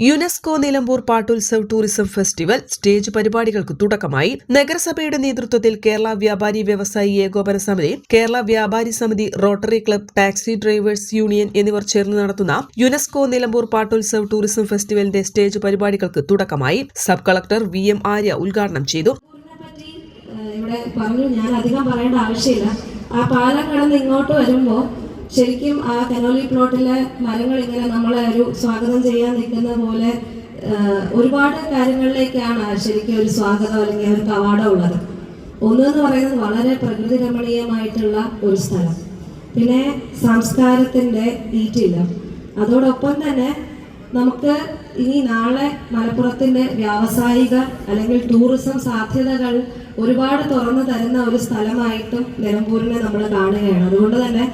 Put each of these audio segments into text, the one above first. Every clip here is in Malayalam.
UNESCO Nilambur Pattulsav tourism festival stage പരിപാടികൾക്ക് തുടക്കമായി. നഗരസഭയുടെ നേതൃത്വത്തിൽ കേരള വ്യാപാരി വ്യവസായി ഏകോപന സമിതി Kerala Vyapari Samiti rotary club taxi drivers union എന്നിവർ ചേർന്ന് നടത്തുന്ന യുനെസ്കോ നിലമ്പൂർ പാട്ടുത്സവ് ടൂറിസം ഫെസ്റ്റിവലിന്റെ സ്റ്റേജ് പരിപാടികൾക്ക് തുടക്കമായി. Sub collector V M Arya ഉദ്ഘാടനം ചെയ്തു. ഇവിടെ പറഞ്ഞു. ഞാൻ അധികം പറയേണ്ട ആവശ്യമില്ല. ആ പാലം കടന്ന് ഇങ്ങോട്ട് വരുമ്പോൾ ശരിക്കും ആ കനോലി പ്ലോട്ടിലെ മരങ്ങൾ ഇങ്ങനെ നമ്മളെ ഒരു സ്വാഗതം ചെയ്യാൻ നിൽക്കുന്ന പോലെ ഒരുപാട് കാര്യങ്ങളിലേക്കാണ് ശരിക്കും ഒരു സ്വാഗതം അല്ലെങ്കിൽ ഒരു കവാടം ഉള്ളത്. ഒന്ന് എന്ന് പറയുന്നത് വളരെ പ്രകൃതി രമണീയമായിട്ടുള്ള ഒരു സ്ഥലം. പിന്നെ സംസ്കാരത്തിന്റെ ഈറ്റില്ല. അതോടൊപ്പം തന്നെ നമുക്ക് ഇനി നാളെ മലപ്പുറത്തിന്റെ വ്യാവസായിക അല്ലെങ്കിൽ ടൂറിസം സാധ്യതകൾ ഒരുപാട് തുറന്നു തരുന്ന ഒരു സ്ഥലമായിട്ടും നിലമ്പൂരിനെ നമ്മൾ കാണുകയാണ്. അതുകൊണ്ട് തന്നെ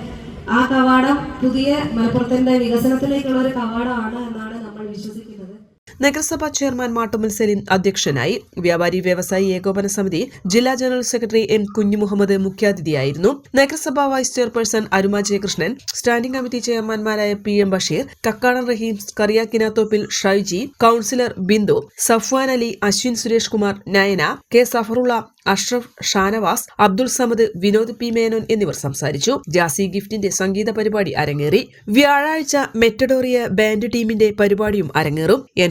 ആ കവാടം പുതിയ മലപ്പുറത്തിന്റെ വികസനത്തിലേക്കുള്ള ഒരു കവാടമാണ് എന്നാണ് നമ്മൾ വിശ്വസിക്കുന്നത്. നഗരസഭാ ചെയർമാൻ മാട്ടുമൽ സലീം അധ്യക്ഷനായി വ്യാപാരി വ്യവസായി ഏകോപന സമിതി ജില്ലാ ജനറൽ സെക്രട്ടറി എൻ കുഞ്ഞുമുഹമ്മദ് മുഖ്യാതിഥിയായിരുന്നു. നഗരസഭാ vice chairperson Aruma Jayakrishnan standing committee ചെയർമാൻമാരായ P M Basheer Kakkadan Raheem Kariyakkinathoppil Shaiji councillor Bindu Safwan Ali Ashwin Suresh Kumar Nayana K Zafarulla Ashraf Shanavas Abdul Samad Vinod P Menon എന്നിവർ സംസാരിച്ചു. ജാസി ഗിഫ്റ്റിന്റെ സംഗീത പരിപാടി അരങ്ങേറി. വ്യാഴാഴ്ച മെറ്റഡോറിയ ബാൻഡ് ടീമിന്റെ പരിപാടിയും അരങ്ങേറും. N